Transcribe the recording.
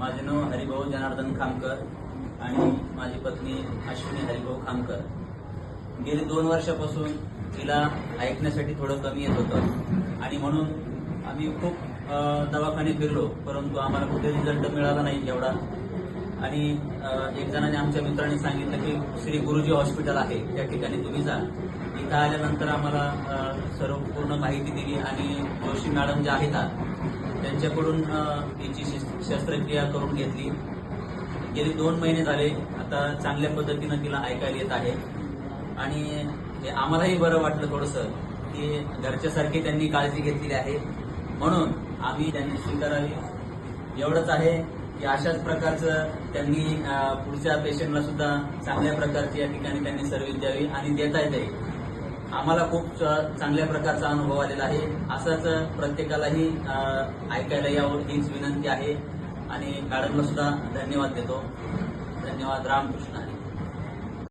माझे नाव हरिभाऊ जनार्दन खामकर आणि माझी पत्नी अश्विनी हरिभाऊ खामकर. गेली दोन वर्षापासून तिला ऐकण्यासाठी थोडं कमी येत होतं. आणि म्हणून आम्ही खूप दवाखाने फिरलो परंतु आम्हाला कुठे रिझल्ट मिळाला नाही एवढा. आणि एक जणाने आमच्या मित्राने सांगितलं की श्री गुरुजी हॉस्पिटल आहे त्या ठिकाणी तुम्ही जा. इथं आल्यानंतर आम्हाला सर्व पूर्ण माहिती दिली आणि जोशी मॅडम ज्या आहेत त्यांच्याकडून तिची याची शस्त्रक्रिया करून घेतली. गेली दोन महिने झाले आता चांगल्या पद्धतीनं तिला ऐकायला येत आहे. आणि हे आम्हालाही बरं वाटलं थोडंसं की घरच्यासारखी त्यांनी काळजी घेतलेली आहे. म्हणून आम्ही त्यांनी स्वीकारावी. एवढंच आहे की अशाच प्रकारचं त्यांनी पुढच्या पेशंटला सुद्धा चांगल्या प्रकारची या ठिकाणी त्यांनी सर्व्हिस द्यावी आणि देता येते आम्हाला खूप च- चांगल्या प्रकारचा अनुभव आलेला आहे. असंच प्रत्येकालाही ऐकायला यावं हीच विनंती आहे. आणि मॅडमला सुद्धा धन्यवाद देतो. धन्यवाद रामकृष्ण. हरी